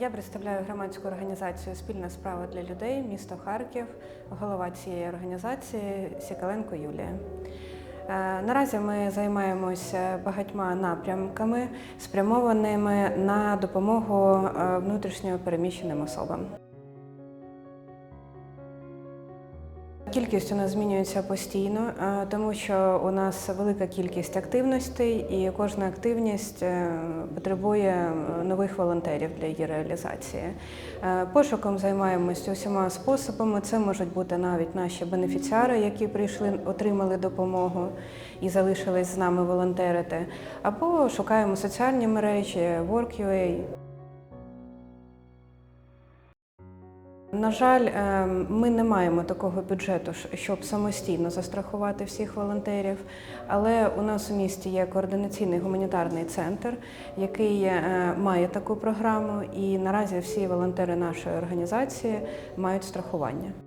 Я представляю громадську організацію Спільна справа для людей, місто Харків, голова цієї організації Сікаленко Юлія. Е, Наразі ми займаємося багатьма напрямками, спрямованими на допомогу е, внутрішньо переміщеним особам. Кількість у нас змінюється постійно, е, тому що у нас велика кількість активностей, і кожна активність е, потребує е, нових волонтерів для її реалізації. Пошуком займаємося усіма способами. Це можуть бути навіть наші бенефіціари, які прийшли, отримали допомогу і залишились з нами волонтерити, або шукаємо соціальні мережі, Work.ua. На жаль, е, ми не маємо такого бюджету, щоб самостійно застрахувати всіх волонтерів. Але у нас у місті є координаційний гуманітарний центр, який е, має таку програму, і наразі всі волонтери нашої організації мають страхування.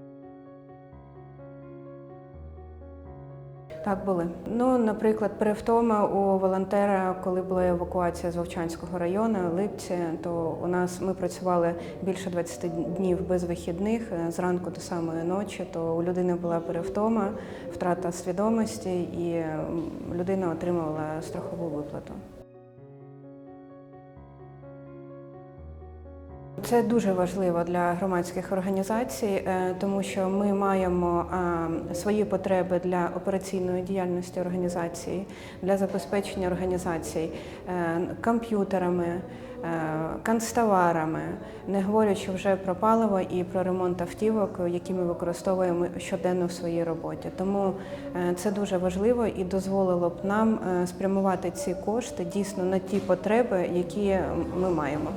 Так, були. Ну, наприклад, перевтома у волонтера, коли була евакуація з Вовчанського району, Липці, то у нас ми працювали більше 20 днів без вихідних е, зранку до самої ночі. То у людини була перевтома, втрата свідомості, і людина отримувала страхову виплату. Це дуже важливо для громадських організацій, е, тому що ми маємо е, свої потреби для операційної діяльності організації, для забезпечення організацій е, комп'ютерами, канцтоварами, не говорячи вже про паливо і про ремонт автівок, які ми використовуємо щоденно в своїй роботі. Тому це дуже важливо і дозволило б нам спрямувати ці кошти дійсно на ті потреби, які ми маємо.